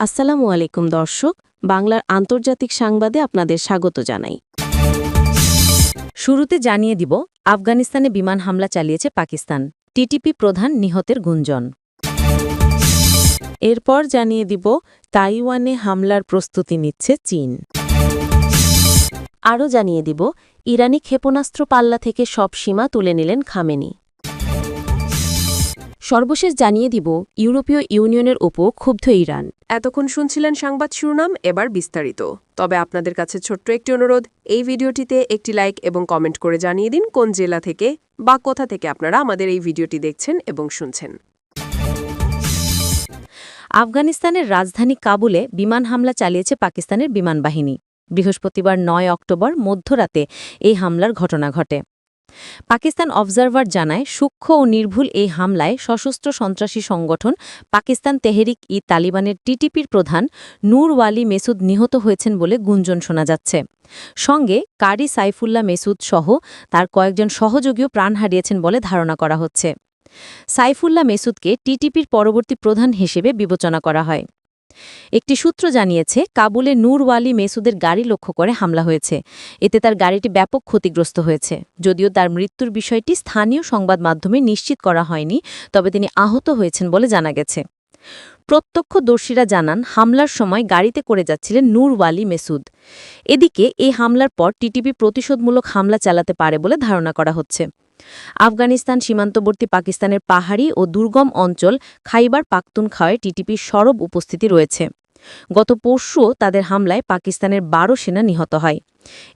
আসসালামু আলাইকুম দর্শক, বাংলার আন্তর্জাতিক সংবাদে আপনাদের স্বাগত জানাই। শুরুতে জানিয়ে দিব, আফগানিস্তানে বিমান হামলা চালিয়েছে পাকিস্তান, টিটিপি প্রধান নিহতের গুঞ্জন। এরপর জানিয়ে দিব, তাইওয়ানে হামলার প্রস্তুতি নিচ্ছে চীন। আরও জানিয়ে দিব, ইরানি ক্ষেপণাস্ত্র পাল্লা থেকে সব সীমা তুলে নিলেন খামেনি। সর্বশেষ জানিয়ে দিব ইউরোপীয় ইউনিয়নের ওপর ক্ষুব্ধ ইরান। এতক্ষণ শুনছিলেন সংবাদ শিরোনাম এবার বিস্তারিত। তবে আপনাদের কাছে ছোট্ট একটি অনুরোধ এই ভিডিওটিতে একটি লাইক এবং কমেন্ট করে জানিয়ে দিন কোন জেলা থেকে বা কোথা থেকে আপনারা আমাদের এই ভিডিওটি দেখছেন এবং শুনছেন। আফগানিস্তানের রাজধানী কাবুলে বিমান হামলা চালিয়েছে পাকিস্তানের বিমান বাহিনী। বৃহস্পতিবার নয় অক্টোবর মধ্যরাতে এই হামলার ঘটনা ঘটে। পাকিস্তান অবজারভার জানায়, সূক্ষ্ম ও নির্ভুল এই হামলায় সশস্ত্র সন্ত্রাসী সংগঠন পাকিস্তান তেহরিক ই তালিবানের টিটিপির প্রধান নূর ওয়ালি মেসুদ নিহত হয়েছেন বলে গুঞ্জন শোনা যাচ্ছে। সঙ্গে কারি সাইফুল্লাহ মেসুদ সহ তার কয়েকজন সহযোগীও প্রাণ হারিয়েছেন বলে ধারণা করা হচ্ছে। সাইফুল্লাহ মেসুদকে টিটিপির পরবর্তী প্রধান হিসেবে বিবেচনা করা হয়। একটি সূত্র জানিয়েছে, কাবুলে নূর ওয়ালি মেসুদের গাড়ি লক্ষ্য করে হামলা হয়েছে। এতে তার গাড়িটি ব্যাপক ক্ষতিগ্রস্ত হয়েছে। যদিও তার মৃত্যুর বিষয়টি স্থানীয় সংবাদ মাধ্যমে নিশ্চিত করা হয়নি, তবে তিনি আহত হয়েছেন বলে জানা গেছে। প্রত্যক্ষদর্শীরা জানান, হামলার সময় গাড়িতে করে যাচ্ছিলেন নূর ওয়ালি মেসুদ। এদিকে, এই হামলার পর টিটিপি প্রতিশোধমূলক হামলা চালাতে পারে বলে ধারণা করা হচ্ছে। আফগানিস্তান সীমান্তবর্তী পাকিস্তানের পাহাড়ি ও দুর্গম অঞ্চল খাইবার পাখতুনখাওয়ায় টিটিপির সরব উপস্থিতি রয়েছে। গত পরশুও তাদের হামলায় পাকিস্তানের বারো সেনা নিহত হয়।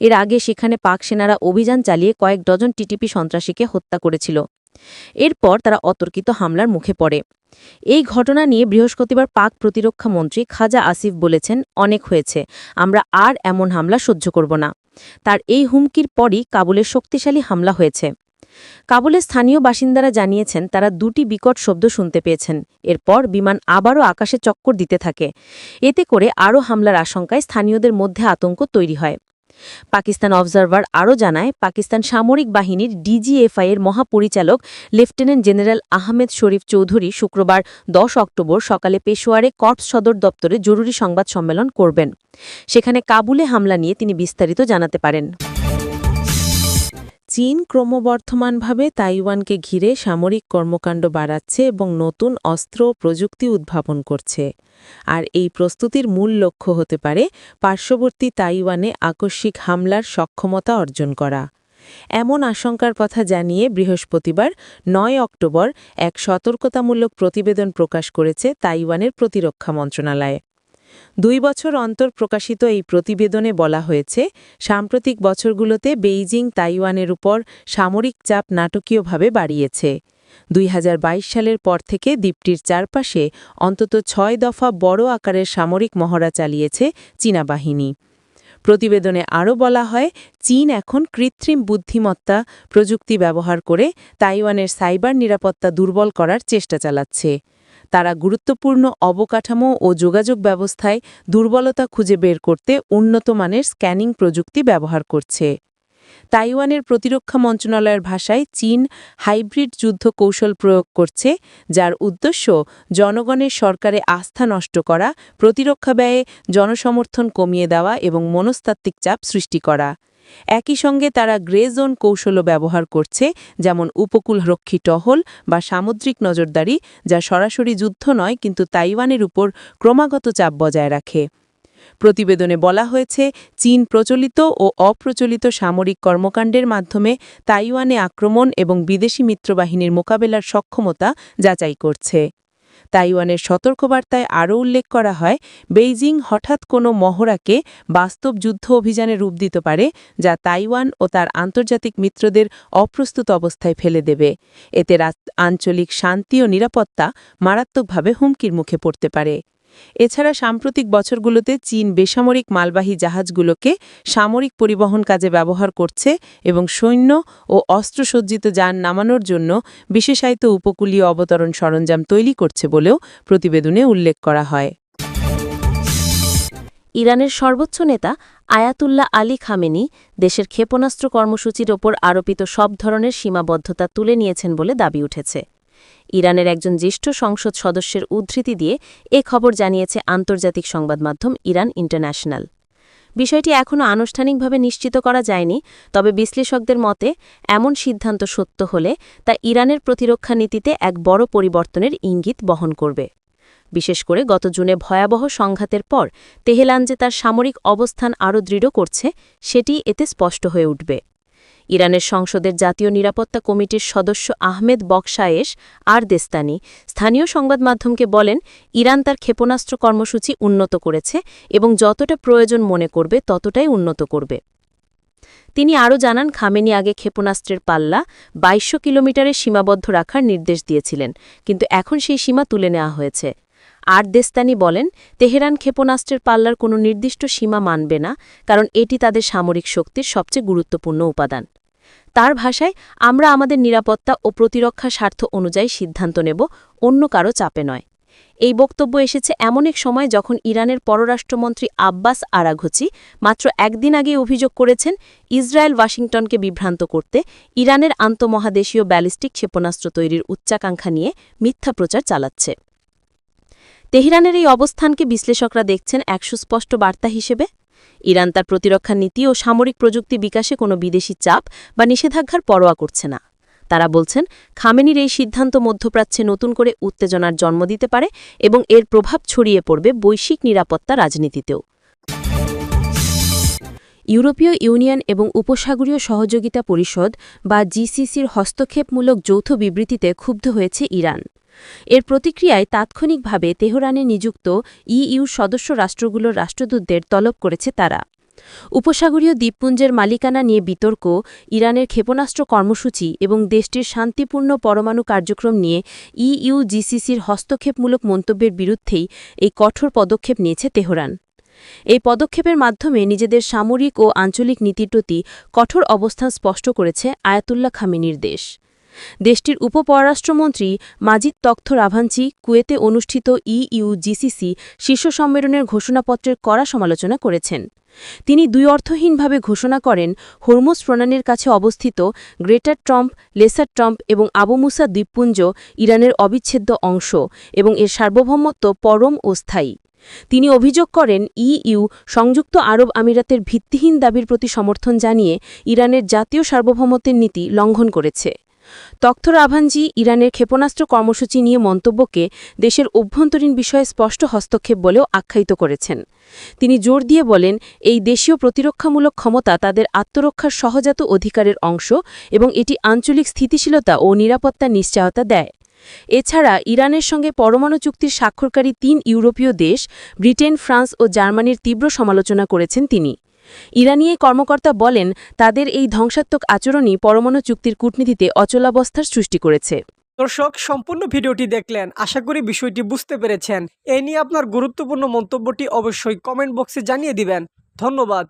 এর আগে সেখানে পাক সেনারা অভিযান চালিয়ে কয়েক ডজন টিটিপি সন্ত্রাসীকে হত্যা করেছিল। এরপর তারা অতর্কিত হামলার মুখে পড়ে। এই ঘটনা নিয়ে বৃহস্পতিবার পাক প্রতিরক্ষা মন্ত্রী খাজা আসিফ বলেছেন, অনেক হয়েছে, আমরা আর এমন হামলা সহ্য করব না। তার এই হুমকির পরই কাবুলের শক্তিশালী হামলা হয়েছে। কাবুলের স্থানীয় বাসিন্দারা জানিয়েছেন, তারা দুটি বিকট শব্দ শুনতে পেয়েছেন। এরপর বিমান আবারও আকাশে চক্কর দিতে থাকে। এতে করে আরও হামলার আশঙ্কায় স্থানীয়দের মধ্যে আতঙ্ক তৈরি হয়। পাকিস্তান অবজারভার আরও জানায়, পাকিস্তান সামরিক বাহিনীর ডিজিএফআই এর মহাপরিচালক লেফটেন্যান্ট জেনারেল আহমেদ শরীফ চৌধুরী শুক্রবার দশ অক্টোবর সকালে পেশোয়ারে কর্পস সদর দপ্তরে জরুরি সংবাদ সম্মেলন করবেন। সেখানে কাবুলে হামলা নিয়ে তিনি বিস্তারিত জানাতে পারেন। চীন ক্রমবর্ধমানভাবে তাইওয়ানকে ঘিরে সামরিক কর্মকাণ্ড বাড়াচ্ছে এবং নতুন অস্ত্র প্রযুক্তি উদ্ভাবন করছে। আর এই প্রস্তুতির মূল লক্ষ্য হতে পারে পার্শ্ববর্তী তাইওয়ানে আকস্মিক হামলার সক্ষমতা অর্জন করা। এমন আশঙ্কার কথা জানিয়ে বৃহস্পতিবার নয় অক্টোবর এক সতর্কতামূলক প্রতিবেদন প্রকাশ করেছে তাইওয়ানের প্রতিরক্ষা মন্ত্রণালয়। দুই বছর অন্তর প্রকাশিত এই প্রতিবেদনে বলা হয়েছে, সাম্প্রতিক বছরগুলোতে বেইজিং তাইওয়ানের উপর সামরিক চাপ নাটকীয়ভাবে বাড়িয়েছে। দুই হাজার বাইশ সালের পর থেকে দ্বীপটির চারপাশে অন্তত ছয় দফা বড় আকারের সামরিক মহড়া চালিয়েছে চীনা বাহিনী। প্রতিবেদনে আরও বলা হয়, চীন এখন কৃত্রিম বুদ্ধিমত্তা প্রযুক্তি ব্যবহার করে তাইওয়ানের সাইবার নিরাপত্তা দুর্বল করার চেষ্টা চালাচ্ছে। তারা গুরুত্বপূর্ণ অবকাঠামো ও যোগাযোগ ব্যবস্থায় দুর্বলতা খুঁজে বের করতে উন্নত মানের স্ক্যানিং প্রযুক্তি ব্যবহার করছে। তাইওয়ানের প্রতিরক্ষা মন্ত্রণালয়ের ভাষায় চীন হাইব্রিড যুদ্ধ কৌশল প্রয়োগ করছে, যার উদ্দেশ্য জনগণের সরকারে আস্থা নষ্ট করা, প্রতিরক্ষা ব্যয়ে জনসমর্থন কমিয়ে দেওয়া এবং মনস্তাত্ত্বিক চাপ সৃষ্টি করা। একই সঙ্গে তারা গ্রে জোন কৌশলও ব্যবহার করছে, যেমন উপকূলরক্ষী টহল বা সামুদ্রিক নজরদারি, যা সরাসরি যুদ্ধ নয়, কিন্তু তাইওয়ানের উপর ক্রমাগত চাপ বজায় রাখে। প্রতিবেদনে বলা হয়েছে, চীন প্রচলিত ও অপ্রচলিত সামরিক কর্মকাণ্ডের মাধ্যমে তাইওয়ানে আক্রমণ এবং বিদেশি মিত্রবাহিনীর মোকাবেলার সক্ষমতা যাচাই করছে। তাইওয়ানের সতর্কবার্তায় আরও উল্লেখ করা হয়, বেইজিং হঠাৎ কোনো মহড়াকে বাস্তব যুদ্ধ অভিযানে রূপ দিতে পারে, যা তাইওয়ান ও তার আন্তর্জাতিক মিত্রদের অপ্রস্তুত অবস্থায় ফেলে দেবে। এতে আঞ্চলিক শান্তি ও নিরাপত্তা মারাত্মকভাবে হুমকির মুখে পড়তে পারে। এছাড়া সাম্প্রতিক বছরগুলোতে চীন বেসামরিক মালবাহী জাহাজগুলোকে সামরিক পরিবহন কাজে ব্যবহার করছে এবং সৈন্য ও অস্ত্রসজ্জিত যান নামানোর জন্য বিশেষায়িত উপকূলীয় অবতরণ সরঞ্জাম তৈরি করছে বলেও প্রতিবেদনে উল্লেখ করা হয়। ইরানের সর্বোচ্চ নেতা আয়াতুল্লাহ আলী খামেনি দেশের ক্ষেপণাস্ত্র কর্মসূচির ওপর আরোপিত সব ধরনের সীমাবদ্ধতা তুলে নিয়েছেন বলে দাবি উঠেছে। ইরানের একজন জ্যেষ্ঠ সংসদ সদস্যের উদ্ধৃতি দিয়ে এ খবর জানিয়েছে আন্তর্জাতিক সংবাদ মাধ্যম ইরান ইন্টারন্যাশনাল। বিষয়টি এখনও আনুষ্ঠানিকভাবে নিশ্চিত করা যায়নি, তবে বিশ্লেষকদের মতে এমন সিদ্ধান্ত সত্য হলে তা ইরানের প্রতিরক্ষা নীতিতে এক বড় পরিবর্তনের ইঙ্গিত বহন করবে। বিশেষ করে গত জুনে ভয়াবহ সংঘাতের পর তেহরান যে তার সামরিক অবস্থান আরও দৃঢ় করছে সেটি এতে স্পষ্ট হয়ে উঠবে। ইরানের সংসদের জাতীয় নিরাপত্তা কমিটির সদস্য আহমেদ বকশায়েশ আর দেস্তানি স্থানীয় সংবাদ মাধ্যমকে বলেন, ইরান তার ক্ষেপণাস্ত্র কর্মসূচি উন্নত করেছে এবং যতটা প্রয়োজন মনে করবে ততটাই উন্নত করবে। তিনি আরও জানান, খামেনি আগে ক্ষেপণাস্ত্রের পাল্লা বাইশশো কিলোমিটারে সীমাবদ্ধ রাখার নির্দেশ দিয়েছিলেন, কিন্তু এখন সেই সীমা তুলে নেওয়া হয়েছে। আর দেস্তানি বলেন, তেহরান ক্ষেপণাস্ত্রের পাল্লার কোনো নির্দিষ্ট সীমা মানবে না, কারণ এটি তাদের সামরিক শক্তির সবচেয়ে গুরুত্বপূর্ণ উপাদান। তার ভাষায় আমরা আমাদের নিরাপত্তা ও প্রতিরক্ষা স্বার্থ অনুযায়ী সিদ্ধান্ত নেব, অন্য কারও চাপে নয়। এই বক্তব্য এসেছে এমন এক সময় যখন ইরানের পররাষ্ট্রমন্ত্রী আব্বাস আরাঘচি মাত্র একদিন আগে অভিযোগ করেছেন, ইসরায়েল ওয়াশিংটনকে বিভ্রান্ত করতে ইরানের আন্তমহাদেশীয় ব্যালিস্টিক ক্ষেপণাস্ত্র তৈরির উচ্চাকাঙ্ক্ষা নিয়ে মিথ্যা প্রচার চালাচ্ছে। তেহরানের এই অবস্থানকে বিশ্লেষকরা দেখছেন এক সুস্পষ্ট বার্তা হিসেবে। ইরান তার প্রতিরক্ষা নীতি ও সামরিক প্রযুক্তি বিকাশে কোনো বিদেশি চাপ বা নিষেধাজ্ঞার পরোয়া করছে না। তারা বলছেন, খামেনির এই সিদ্ধান্ত মধ্যপ্রাচ্যে নতুন করে উত্তেজনার জন্ম দিতে পারে এবং এর প্রভাব ছড়িয়ে পড়বে বৈশ্বিক নিরাপত্তা রাজনীতিতেও। ইউরোপীয় ইউনিয়ন এবং উপসাগরীয় সহযোগিতা পরিষদ বা জিসিসির হস্তক্ষেপমূলক যৌথ বিবৃতিতে ক্ষুব্ধ হয়েছে ইরান। এর প্রতিক্রিয়ায় তাৎক্ষণিকভাবে তেহরানে নিযুক্ত ইইউ সদস্য রাষ্ট্রগুলোর রাষ্ট্রদূতদের তলব করেছে তারা। উপসাগরীয় দ্বীপপুঞ্জের মালিকানা নিয়ে বিতর্ক, ইরানের ক্ষেপণাস্ত্র কর্মসূচি এবং দেশটির শান্তিপূর্ণ পরমাণু কার্যক্রম নিয়ে ইইউ জিসিসির হস্তক্ষেপমূলক মন্তব্যের বিরুদ্ধেই এই কঠোর পদক্ষেপ নিয়েছে তেহরান। এই পদক্ষেপের মাধ্যমে নিজেদের সামরিক ও আঞ্চলিক নীতির প্রতি কঠোর অবস্থান স্পষ্ট করেছে আয়াতুল্লাহ খামিনির দেশ। দেশটির উপপররাষ্ট্রমন্ত্রী মাজিদ তখ্ত রাভাঞ্চি কুয়েতে অনুষ্ঠিত ইইউ জিসিসি শীর্ষ সম্মেলনের ঘোষণাপত্রের কড়া সমালোচনা করেছেন। তিনি দুই অর্থহীনভাবে ঘোষণা করেন, হরমুজ প্রণালীর কাছে অবস্থিত গ্রেটার ট্রম্প, লেসার ট্রম্প এবং আবু মুসা দ্বীপপুঞ্জ ইরানের অবিচ্ছেদ্য অংশ এবং এর সার্বভৌমত্ব পরম ও স্থায়ী। তিনি অভিযোগ করেন, ইইউ, সংযুক্ত আরব আমিরাতের ভিত্তিহীন দাবির প্রতি সমর্থন জানিয়ে ইরানের জাতীয় সার্বভৌমত্বের নীতি লঙ্ঘন করেছে। তখ্ত রাভানজি ইরানের ক্ষেপণাস্ত্র কর্মসূচি নিয়ে মন্তব্যকে দেশের অভ্যন্তরীণ বিষয়ে স্পষ্ট হস্তক্ষেপ বলেও আখ্যায়িত করেছেন। তিনি জোর দিয়ে বলেন, এই দেশীয় প্রতিরক্ষামূলক ক্ষমতা তাদের আত্মরক্ষার সহজাত অধিকারের অংশ এবং এটি আঞ্চলিক স্থিতিশীলতা ও নিরাপত্তা নিশ্চয়তা দেয়। এছাড়া ইরানের সঙ্গে পরমাণু চুক্তির স্বাক্ষরকারী তিন ইউরোপীয় দেশ, ব্রিটেন, ফ্রান্স ও জার্মানির তীব্র সমালোচনা করেছেন তিনি। ইরানি এই কর্মকর্তা বলেন, তাদের এই ধ্বংসাত্মক আচরণই পরমাণু চুক্তির কূটনীতিতে অচলাবস্থার সৃষ্টি করেছে। দর্শক, সম্পূর্ণ ভিডিওটি দেখলেন। আশা করি বিষয়টি বুঝতে পেরেছেন। এ নিয়ে আপনার গুরুত্বপূর্ণ মন্তব্যটি অবশ্যই কমেন্ট বক্সে জানিয়ে দিবেন। ধন্যবাদ।